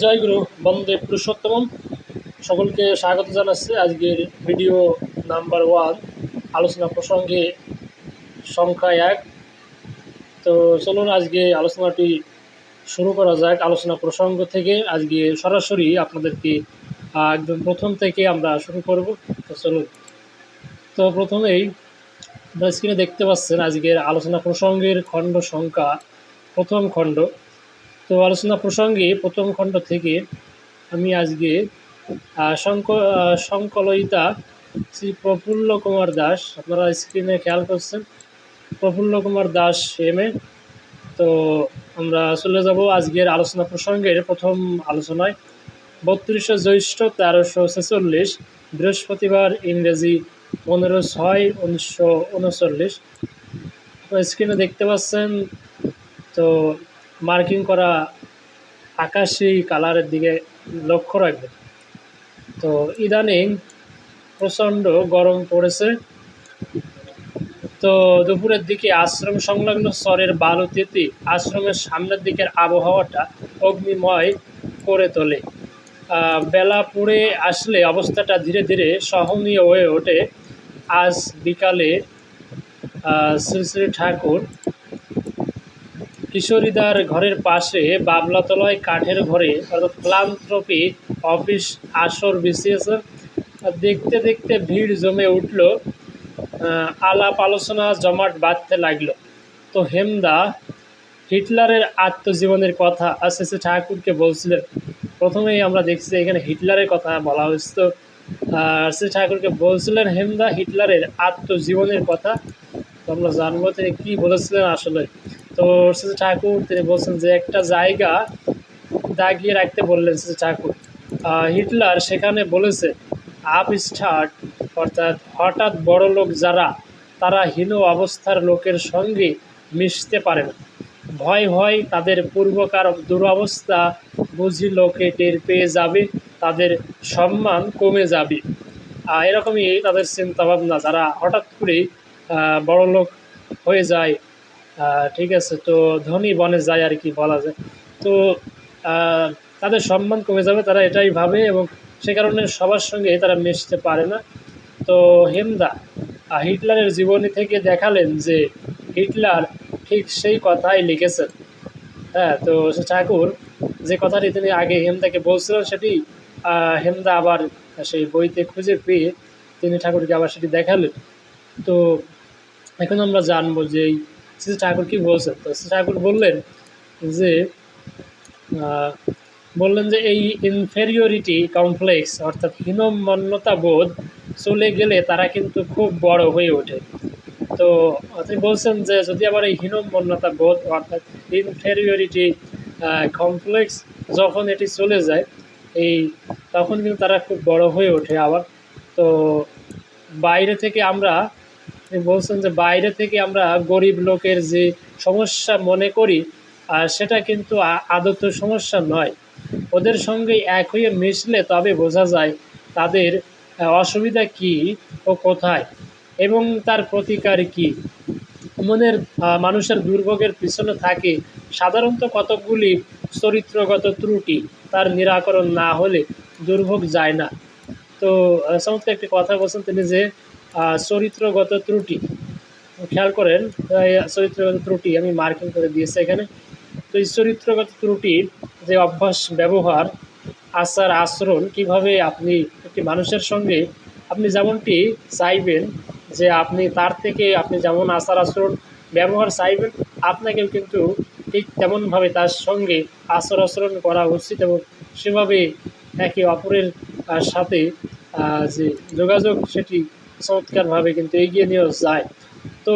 জয় গুরু বন্দে পুরুষোত্তম সকলকে স্বাগত জানাচ্ছি আজকের ভিডিও নাম্বার ওয়ান, আলোচনা প্রসঙ্গে সংখ্যা এক। তো চলুন আজকে আলোচনাটি শুরু করা যাক, আলোচনা প্রসঙ্গ থেকে। আজকে সরাসরি আপনাদেরকে একদম প্রথম থেকে আমরা শুরু করব। তো চলুন। তো প্রথমেই স্ক্রিনে দেখতে পাচ্ছেন আজকের আলোচনা প্রসঙ্গের খণ্ড সংখ্যা, প্রথম খণ্ড। তো আলোচনা প্রসঙ্গে প্রথম খণ্ড থেকে আমি আজকে সংকলয়িতা শ্রী প্রফুল্ল কুমার দাস, আপনারা স্ক্রিনে খেয়াল করছেন, প্রফুল্ল কুমার দাস এম এ। তো আমরা চলে যাব আজকের আলোচনা প্রসঙ্গের প্রথম আলোচনায়। বত্রিশে জ্যৈষ্ঠ তেরোশো ছেচল্লিশ, বৃহস্পতিবার ইংরেজি পনেরো ছয় উনিশশো উনচল্লিশ। স্ক্রিনে দেখতে পাচ্ছেন, তো মার্কিং করা আকাশি কালারের দিকে লক্ষ্য রাখবেন তো ইদানিং প্রচণ্ড গরম পড়েছে। তো দুপুরের দিকে আশ্রম সংলগ্ন স্তরের বালুতিতে আশ্রমের সামনের দিকের আবহাওয়াটা অগ্নিময় করে তোলে। বেলা পুড়ে আসলে অবস্থাটা ধীরে ধীরে সহনীয় হয়ে ওঠে। আজ বিকালে শ্রী শ্রী ঠাকুর কিশোরীদার ঘরের পাশে বাবলাতলায় কাঠের ঘরে অর্থাৎ ফ্লান্থ্রপি অফিস আসর আর দেখতে দেখতে ভিড় জমে উঠল আলাপ আলোচনা জমাট বাঁধতে লাগল। তো হেমদা হিটলারের আত্মজীবনের কথা আস্তে ঠাকুরকে বলছিলেন, প্রথমেই আমরা দেখছি এখানে হিটলারের কথা বলা হয়েছে। তো শ্রী ঠাকুরকে বলছিলেন, হেমদা হিটলারের আত্মজীবনের কথা, তো আমরা জানব তিনি কী বলেছিলেন আসলে? তো শ্রী ঠাকুর তিনি বলছেন যে একটা জায়গা দাগিয়ে রাখতে বললেন শ্রী ঠাকুর। হিটলার সেখানে বলেছে আপ স্টার্ট অর্থাৎ হঠাৎ বড় লোক যারা তারা হীন অবস্থার লোকের সঙ্গে মিশতে পারে না। ভয় ভয় তাদের পূর্বকার দুরবস্থা বুঝি লোকে টের পেয়ে যাবে তাদের সম্মান কমে যাবে। এরকমই তাদের চিন্তাভাবনা যারা হঠাৎ করেই আহ, বড় লোক হয়ে যায় ঠিক আছে, তো ধনী বনে যায় আর কি বলা যায়। তো তাদের সম্মান কমে যাবে, তারা এটাই ভাবে এবং সে কারণে সবার সঙ্গে তারা মিশতে পারে না। তো হেমদা হিটলারের জীবনী থেকে দেখালেন যে হিটলার ঠিক সেই কথাই লিখেছেন। হ্যাঁ তো সে ঠাকুর যে কথাটি তিনি আগে হেমদাকে বলছিলেন সেটি হেমদা আবার সেই বইতে খুঁজে পেয়ে তিনি ঠাকুরকে আবার সেটি দেখালেন। তো এখন আমরা জানব যে এই শ্রী ঠাকুর কি বলছেন তো শ্রী ঠাকুর বললেন যে বললেন যে এই ইনফেরিয়রিটি কমপ্লেক্স অর্থাৎ হীনমন্যতা বোধ চলে গেলে তারা কিন্তু খুব বড় হয়ে ওঠে। তো তিনি বলছেন যে, যদি আবার এই হীনমন্যতা বোধ, অর্থাৎ ইনফেরিয়রিটি কমপ্লেক্স যখন এটি চলে যায়, এই তখন কিন্তু তারা খুব বড় হয়ে ওঠে আবার। তো বাইরে থেকে আমরা বলছেন যে বাইরে থেকে আমরা গরিব লোকের যে সমস্যা মনে করি, আর সেটা কিন্তু আদত সমস্যা নয়। ওদের সঙ্গে এক হয়ে মিশলে তবে বোঝা যায় তাদের অসুবিধা কি ও কোথায় এবং তার প্রতিকার কি। মনের মানুষের দুর্ভোগের পিছনে থাকে সাধারণত কতকগুলি চরিত্রগত ত্রুটি, তার নিরাকরণ না হলে দুর্ভোগ যায় না। তো সমস্ত একটি কথা বলছেন তিনি যে চরিত্রগত ত্রুটি। খেয়াল করেন চরিত্রগত ত্রুটি আমি মার্কিং করে দিয়েছি এখানে। তো এই চরিত্রগত ত্রুটির যে অভ্যাস, ব্যবহার, আচার, আচরণ, কীভাবে আপনি একটি মানুষের সঙ্গে আপনি যেমনটি চাইবেন যে আপনি তার থেকে আপনি যেমন আচার, আচরণ, ব্যবহার চাইবেন, আপনাকেও কিন্তু ঠিক তেমনভাবে তার সঙ্গে আচার, আচরণ করা উচিত এবং সেভাবে একে অপরের সাথে যে যোগাযোগ, সেটি চমৎকারভাবে কিন্তু এগিয়ে নিয়েও যায়। তো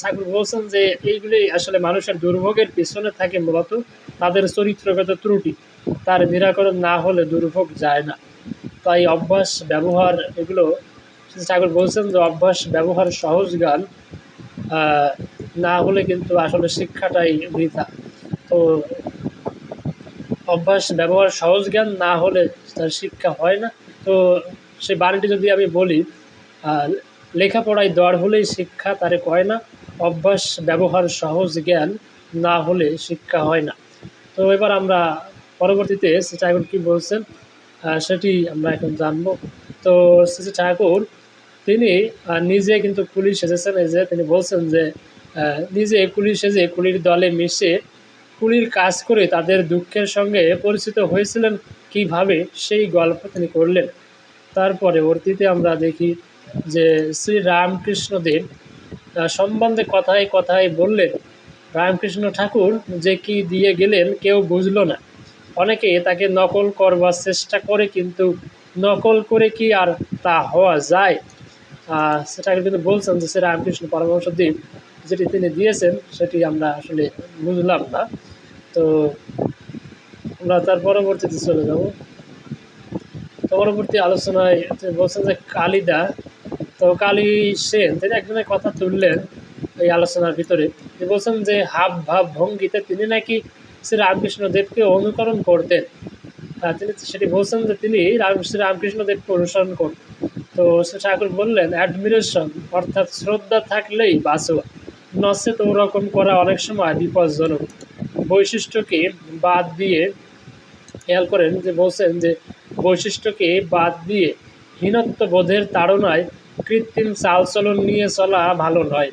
সাকুর বলছেন যে এইগুলি আসলে মানুষের দুর্ভোগের পিছনে থাকে মূলত, তাদের চরিত্রগত ত্রুটি। তার নিরাকরণ না হলে দুর্ভোগ যায় না। তাই অভ্যাস, ব্যবহার এগুলো ঠাকুর বলছেন যে অভ্যাস, ব্যবহার, সহজ গান না হলে কিন্তু আসলে শিক্ষাটাই বৃথা। তো অভ্যাস, ব্যবহার, সহজ জ্ঞান না হলে তার শিক্ষা হয় না। তো সেই বাণীটি যদি আমি বলি লেখাপড়ায় দর হলেই শিক্ষা তারে কয় না, অভ্যাস, ব্যবহার, সহজ জ্ঞান না হলে শিক্ষা হয় না। তো এবার আমরা পরবর্তীতে শ্রী ঠাকুর কী বলছেন সেটি আমরা এখন জানব। তো শ্রী ঠাকুর তিনি নিজে কিন্তু এসেছেন এই যে তিনি বলছেন যে নিজে পুলিশ এসে কুলির দলে মিশে কুলির কাজ করে তাদের দুঃখের সঙ্গে পরিচিত হয়েছিলেন কীভাবে, সেই গল্প তিনি করলেন। তারপরে অতীতে আমরা দেখি যে শ্রী রামকৃষ্ণদেব সম্বন্ধে কথায় কথায় বললেন, রামকৃষ্ণ ঠাকুর, যে কি দিয়ে গেলেন কেউ বুঝলো না। অনেকে তাকে নকল করবার চেষ্টা করে, কিন্তু নকল করে কি আর তা হওয়া যায়? সেটা কিন্তু বলছেন যে শ্রী রামকৃষ্ণ পরামর্শ পরমহংসদেব যেটি তিনি দিয়েছেন, সেটি আমরা আসলে বুঝলাম না। তো আমরা তার পরবর্তীতে চলে যাব। তো পরবর্তী আলোচনায় বলছেন যে কালিদা তো কালী সেন তিনি একজনের কথা তুললেন এই আলোচনার ভিতরে। তিনি বলছেন যে, হাব ভাব ভঙ্গিতে তিনি নাকি শ্রী রামকৃষ্ণ দেবকে অনুকরণ করতেন। তিনি সেটি বলছেন যে, তিনি শ্রী রামকৃষ্ণ দেবকে অনুসরণ করতেন। তো শ্রী ঠাকুর বললেন অ্যাডমিরেশন অর্থাৎ শ্রদ্ধা থাকলেই বাঁচোয়া নচেত ওরকম করা অনেক সময় বিপজ্জনক। বৈশিষ্ট্যকে বাদ দিয়ে খেয়াল করেন যে, বলছেন যে, বৈশিষ্ট্যকে বাদ দিয়ে হীনত্ব বোধের তাড়নায় কৃত্রিম চালচলন নিয়ে চলা ভালো নয়।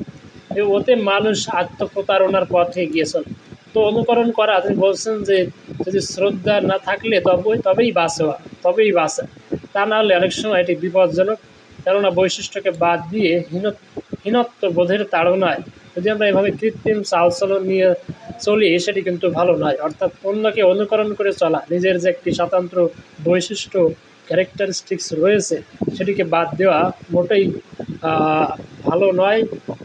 ওতে মানুষ আত্মপ্রতারণার পথে গিয়ে চলে। তো অনুকরণ করা, তিনি বলছেন যে, যদি শ্রদ্ধা না থাকলে তবে তবেই বাঁচোয়া তবেই বাঁচা। তা না হলে অনেক সময় এটি বিপজ্জনক, কেননা বৈশিষ্ট্যকে বাদ দিয়ে হীন হীনত্ব বোধের তাড়নায় যদি আমরা এভাবে কৃত্রিম চালচলন নিয়ে চলি, সেটি কিন্তু ভালো নয়। অর্থাৎ অন্যকে অনুকরণ করে চলা, নিজের যে একটি স্বতন্ত্র বৈশিষ্ট্য ক্যারেক্টারিস্টিক্স রয়েছে, সেটিকে বাদ দেওয়া মোটেই ভালো নয়,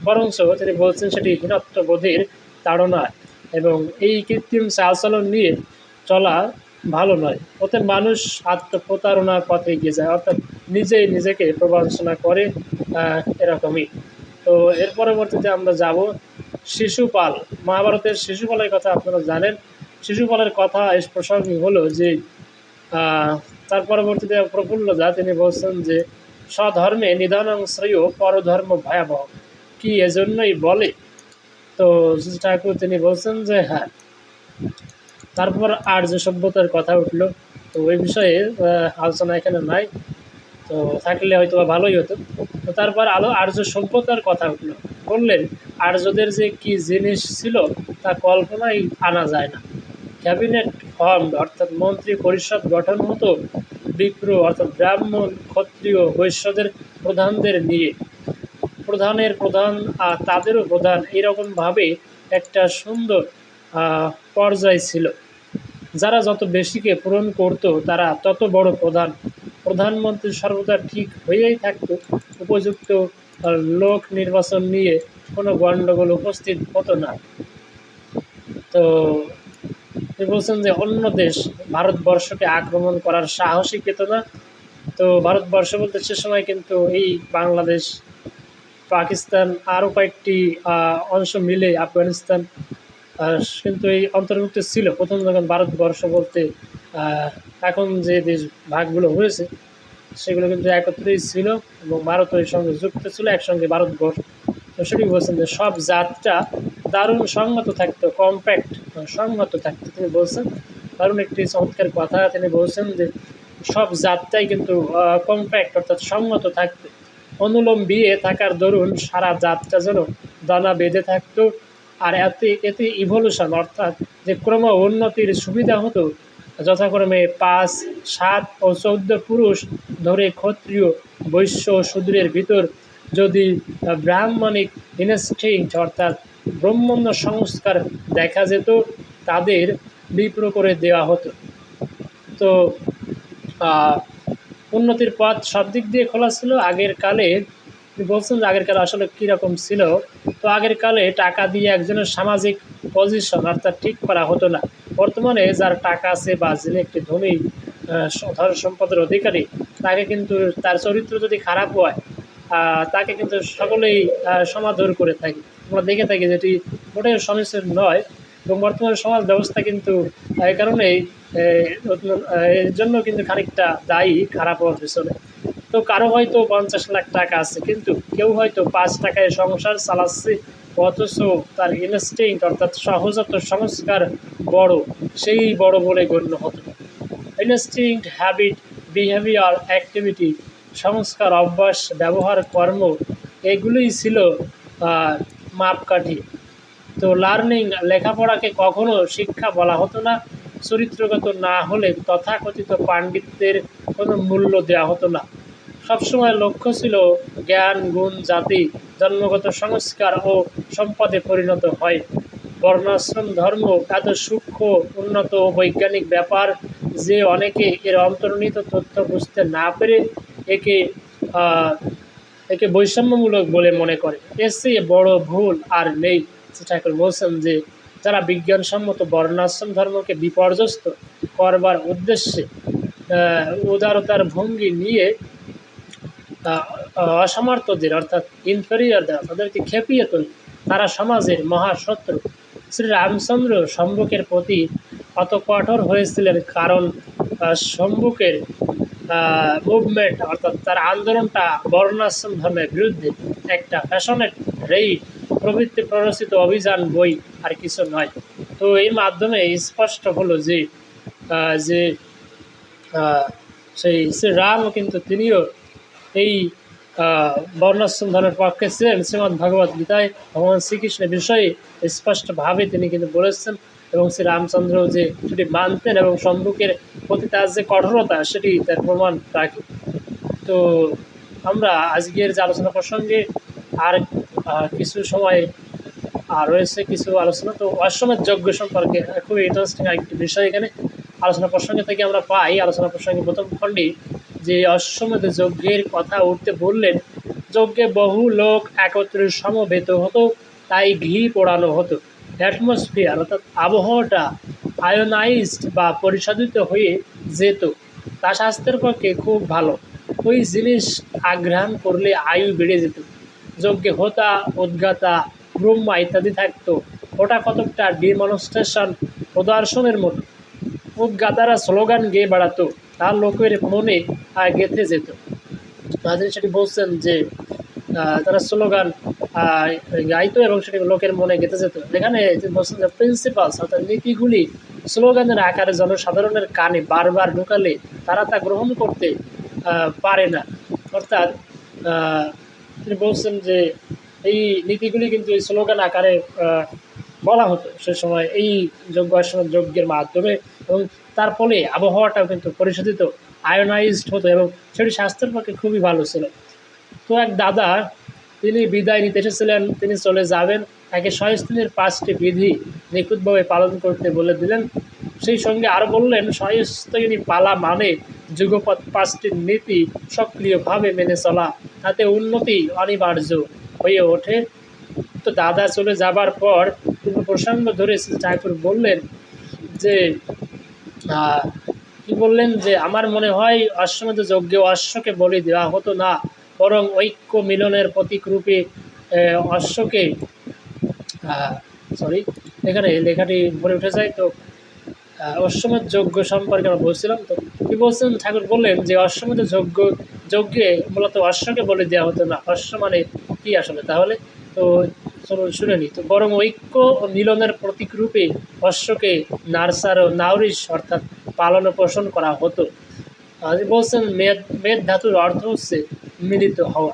বরঞ্চ তিনি বলছেন সেটি হীনত্ববোধের তাড়নায় এবং এই কৃত্রিম চালচলন নিয়ে চলা ভালো নয়। ওতে মানুষ আত্মপ্রতারণার পথে এগিয়ে যায়, অর্থাৎ নিজেই নিজেকে প্রবঞ্চনা করে এরকমই। তো এর পরবর্তীতে আমরা যাব শিশুপাল, মহাভারতের শিশুপালের কথা আপনারা জানেন। শিশুপালের কথা এই প্রসঙ্গে হলো যে তার পরবর্তীতে প্রফুল্ল দা তিনি বলছেন যে, স্বধর্মে নিধনং শ্রেয় পরধর্ম ভয়াবহ। কি এজন্যই বলে? তো ঠাকুর তিনি বলছেন যে হ্যাঁ। তারপর আর্য সভ্যতার কথা উঠল। তো ওই বিষয়ে আলোচনা এখানে নাই। তো থাকলে হয়তো ভালোই হতো। তো তারপর আলো, আর্য সভ্যতার কথা উঠল। বললেন, আর্যদের যে কি জিনিস ছিল তা কল্পনাই আনা যায় না। ক্যাবিনেট ফর্ম, অর্থাৎ মন্ত্রী পরিষদ গঠন হতো বিপ্র, অর্থাৎ ব্রাহ্মণ, ক্ষত্রিয়, বৈশ্যদের প্রধানদের নিয়ে। প্রধানের প্রধান আর তাদেরও প্রধান এরকমভাবে একটা সুন্দর পর্যায় ছিল। যারা যত বেশিকে পূরণ করত, তারা তত বড় প্রধান। প্রধানমন্ত্রী সর্বদা ঠিক হয়েই থাকত। উপযুক্ত লোক নির্বাচন নিয়ে কোনো গণ্ডগোল উপস্থিত হতো না। তো তিনি বলছেন যে অন্য দেশ ভারতবর্ষকে আক্রমণ করার সাহসই পেত না। তো ভারতবর্ষ বলতে সে সময় কিন্তু এই বাংলাদেশ, পাকিস্তান আরও কয়েকটি অংশ মিলে আফগানিস্তান কিন্তু এই অন্তর্ভুক্ত ছিল। প্রথম যখন ভারতবর্ষ বলতে এখন যে দেশ ভাগগুলো হয়েছে, সেগুলো কিন্তু একত্রেই ছিল এবং ভারত এর সঙ্গে যুক্ত ছিল, একসঙ্গে ভারতবর্ষ। তো সেটি বলছেন যে সব জাতটা দারুণ সংহত থাকতো কম্প্যাক্ট সংহত থাকতে তিনি বলছেন। কারণ একটি চমৎকার কথা তিনি বলছেন যে, সব জাতটাই কিন্তু কম্প্যাক্ট অর্থাৎ সংহত থাকতে অনুলোম বিয়ে থাকার দরুন সারা জাতটা যেন দানা বেঁধে থাকতো। আর এতে এতে ইভলিউশন অর্থাৎ যে ক্রম উন্নতির সুবিধা হতো, যথাক্রমে পাঁচ, সাত ও চৌদ্দ পুরুষ ধরে ক্ষত্রিয় বৈশ্য শূদ্রের ভিতর যদি ব্রাহ্মণিক ইনস্টিংক্ট অর্থাৎ ব্রহ্মণ্য সংস্কার দেখা যেত, তাদের বিপ্র করে দেওয়া হতো। তো উন্নতির পথ সব দিক দিয়ে খোলা ছিল। আগের কালে বলছেন যে আগের কালে আসলে কীরকম ছিল? তো আগের কালে টাকা দিয়ে একজনের সামাজিক পজিশন অর্থাৎ ঠিক করা হতো না। বর্তমানে যার টাকা আছে বা যিনি একটি ধনী ধন সম্পদের অধিকারী, তাকে কিন্তু তার চরিত্র যদি খারাপ হয় তাকে কিন্তু সকলেই সমাদর করে থাকি। আমরা দেখে থাকি যেটি মোটেই সমীচীন নয় এবং বর্তমান সমাজ ব্যবস্থা কিন্তু এই কারণেই এর জন্য কিন্তু খানিকটা দায়ী, খারাপ হওয়ার পিছনে। তো কারও হয়তো পঞ্চাশ লাখ টাকা আছে, কিন্তু কেউ হয়তো পাঁচ টাকায় সংসার চালাচ্ছে, অথচ তার ইনস্টিংক্ট অর্থাৎ সহজাত সংস্কার বড়, সেই বড় বলে গণ্য হতো ইনস্টিংক্ট হ্যাবিট বিহেভিয়ার অ্যাক্টিভিটি সংস্কার, অভ্যাস, ব্যবহার, কর্ম, এগুলোই ছিল মাপকাঠি। তো লার্নিং লেখাপড়াকে কখনো শিক্ষা বলা হতো না, চরিত্রগত না হলে তথাকথিত পাণ্ডিত্যের কোনো মূল্য দেওয়া হতো না। সবসময় লক্ষ্য ছিল জ্ঞান, গুণ, জাতি, জন্মগত সংস্কার ও সম্পদে পরিণত হয়। বর্ণাশ্রম, ধর্ম, এত সূক্ষ্ম, উন্নত ও বৈজ্ঞানিক ব্যাপার যে অনেকে এর অন্তর্নিহিত তথ্য বুঝতে না পেরে একে একে বৈষম্যমূলক বলে মনে করে। এর চেয়ে বড় ভুল আর নেই ঠাকুর বলছেন যে যারা বিজ্ঞানসম্মত বর্ণাশ্রম ধর্মকে বিপর্যস্ত করবার উদ্দেশ্যে উদারতার ভঙ্গি নিয়ে অসমর্থদের অর্থাৎ ইনফেরিয়ারদের তাদেরকে খেপিয়ে তোলে। তারা সমাজের মহাশত্রু। শ্রী রামচন্দ্র সম্মুখের প্রতি অত কঠোর হয়েছিলেন কারণ সম্মুখের মুভমেন্ট অর্থাৎ তার আন্দোলনটা বর্ণাশ্রম ধর্মের বিরুদ্ধে একটা ফ্যাশনের রেইড প্রবৃত্তি প্ররোচিত অভিযান, বই আর কিছু নয়। তো এর মাধ্যমে স্পষ্ট হলো যে যে সেই শ্রীরাম কিন্তু তিনিও এই বর্ণাশ্রম ধর্মের পক্ষে ছিলেন। শ্রীমদ্ ভগবত গীতায় ভগবান শ্রীকৃষ্ণের বিষয়ে স্পষ্টভাবে তিনি কিন্তু বলেছেন এবং শ্রী রামচন্দ্র যে সেটি মানতেন এবং সম্মুখের প্রতি তার যে কঠোরতা, সেটি তার প্রমাণ রাখে। তো আমরা আজকের যে আলোচনা প্রসঙ্গে আর কিছু সময় আর রয়েছে কিছু আলোচনা। তো অশ্বমেধ যজ্ঞ সম্পর্কে খুবই ইন্টারেস্টিং একটি বিষয় এখানে। আলোচনা প্রসঙ্গে থেকে আমরা পাই, আলোচনা প্রসঙ্গে প্রথম খণ্ডে যে অশ্বমেধ যজ্ঞের কথা উঠতে বললেন, যজ্ঞে বহু লোক একত্রে সমবেত হতো, তাই ঘি পোড়ানো হতো। অ্যাটমসফিয়ার অর্থাৎ আবহাওয়াটা আয়োনাইজড বা পরিশোধিত হয়ে যেত, তা স্বাস্থ্যের পক্ষে খুব ভালো। ওই জিনিস আগ্রহণ করলে আয়ু বেড়ে যেত। যজ্ঞে হোতা, উদ্গাতা, ব্রহ্মা ইত্যাদি থাকতো। ওটা কতকটা ডিমনস্ট্রেশন প্রদর্শনের মতো। উদ্গাতারা স্লোগান গেয়ে বেড়াতো তার লোকের মনে গেঁথে যেত। হাজির সেটি বলছেন যে তারা স্লোগান গাইতো এবং সেটি লোকের মনে গেঁথে যেত। যেখানে বলছেন যে প্রিন্সিপালস অর্থাৎ নীতিগুলি স্লোগানের আকারে জনসাধারণের কানে বারবার ঢুকালে তারা তা গ্রহণ করতে পারে না। অর্থাৎ তিনি বলছেন যে এই নীতিগুলি কিন্তু এই স্লোগান আকারে বলা হতো সে সময় এই আসন যজ্ঞের মাধ্যমে এবং তার ফলে আবহাওয়াটাও কিন্তু পরিশোধিত, আয়োনাইজড হতো এবং সেটি স্বাস্থ্যের পক্ষে খুবই ভালো ছিল। তো এক দাদা তিনি বিদায় নিতে এসেছিলেন, তিনি চলে যাবেন। তাকে স্বস্তিনের পাঁচটি বিধি নিখুঁতভাবে পালন করতে বলে দিলেন। সেই সঙ্গে আরও বললেন স্বস্তিনী পালা মানে যুগপৎ পাঁচটি নীতি সক্রিয়ভাবে মেনে চলা, তাতে উন্নতি অনিবার্য হয়ে ওঠে। তো দাদা চলে যাবার পর তিনি প্রসঙ্গ ধরে ঠাকুর বললেন যে কি বললেন যে, আমার মনে হয় অশ্বমেধ যজ্ঞে অশ্বকে বলি দেওয়া হতো না। বরং ঐক্য মিলনের প্রতীক রূপে অশ্বকে সরি এখানে লেখাটি ভরে উঠে যায় তো আহ, অশ্বমেধ যজ্ঞ সম্পর্কে আমরা বলছিলাম তো বলছেন ঠাকুর বললেন যে অশ্বমেধ যজ্ঞ যজ্ঞে মূলত অশ্বকে বলে দেওয়া হতো না অশ্ব মানে কি আসলে? তাহলে তো চলুন শুনে নিই তো বরং ঐক্য ও মিলনের প্রতীক রূপে অশ্বকে নার্সার ও নাউরিশ অর্থাৎ পালন পোষণ করা হতো। বলছেন মেদ মেদ ধাতুর অর্থ হচ্ছে মিলিত হওয়া।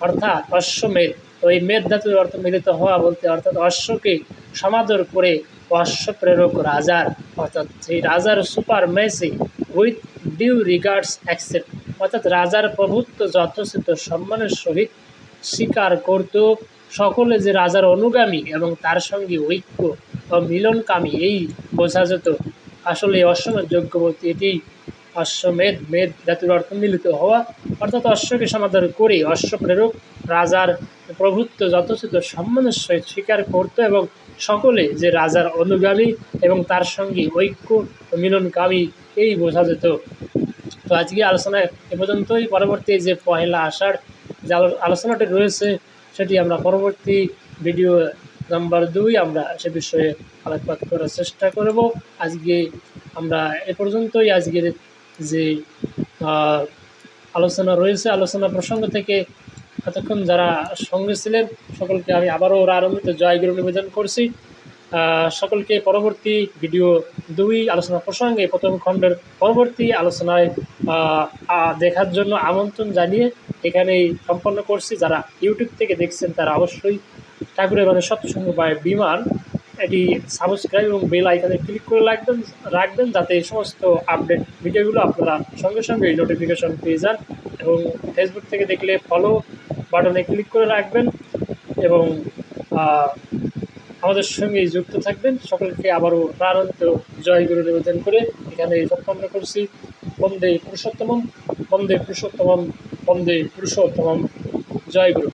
অর্থাৎ অশ্বমেধ এই মেদ ধাতুর অর্থ মিলিত হওয়া বলতে অর্থাৎ অশ্বকে সমাদর করে অশ্ব প্রেরক রাজার। অর্থাৎ সেই রাজার supremacy with due regards accept. অর্থাৎ রাজার প্রভুত্ব যথোচিত সম্মানের সহিত স্বীকার করত। সকলে যে রাজার অনুগামী এবং তার সঙ্গে ঐক্য ও মিলনকামী, এই বোঝা যেত। আসলে অশ্বমেধ যোগ্য বলতে এটি অশ্বমেধ মেদ জাতির অর্থ মিলিত হওয়া, অর্থাৎ অশ্বকে সমাদর করে, অশ্ব প্রেরক, রাজার প্রভুত্ব যথোচিত সম্মানের সহিত স্বীকার করত এবং সকলে যে রাজার অনুগামী এবং তার সঙ্গে ঐক্য মিলনকামী, এই বোঝা যেত। তো আজকে আলোচনা এ পর্যন্তই। পরবর্তী যে পহেলা আষাঢ় যে আলোচনাটি রয়েছে, সেটি আমরা পরবর্তী ভিডিও নাম্বার দুই আমরা সে বিষয়ে আলোকপাত করার চেষ্টা করব। আজকে আমরা এ পর্যন্তই। আজকের যে আলোচনা রয়েছে, আলোচনা প্রসঙ্গ থেকে এতক্ষণ যারা সঙ্গে ছিলেন, সকলকে আমি আবারও ওরা আনন্দিত জয়গুরু নিবেদন করছি। সকলকে পরবর্তী ভিডিও দুই আলোচনা প্রসঙ্গে প্রথম খণ্ডের পরবর্তী আলোচনায় দেখার জন্য আমন্ত্রণ জানিয়ে এখানেই সম্পন্ন করছি। যারা ইউটিউব থেকে দেখছেন, তারা অবশ্যই ঠাকুরের মানে সৎসঙ্গ বা বিমান। এটি সাবস্ক্রাইব এবং বেল আইকনে ক্লিক করে রাখবেন রাখবেন যাতে এই সমস্ত আপডেট ভিডিওগুলো আপনারা সঙ্গে সঙ্গে নোটিফিকেশন পেয়ে যান এবং ফেসবুক থেকে দেখলে ফলো বাটনে ক্লিক করে রাখবেন এবং আমাদের সঙ্গে যুক্ত থাকবেন। সকলকে আবারও প্রাণান্ত জয় গুরু নিবেদন করে এখানে সম্পন্ন করছি বন্দে পুরুষোত্তমম, বন্দে পুরুষোত্তম বন্দে পুরুষোত্তমম। জয় গুরু।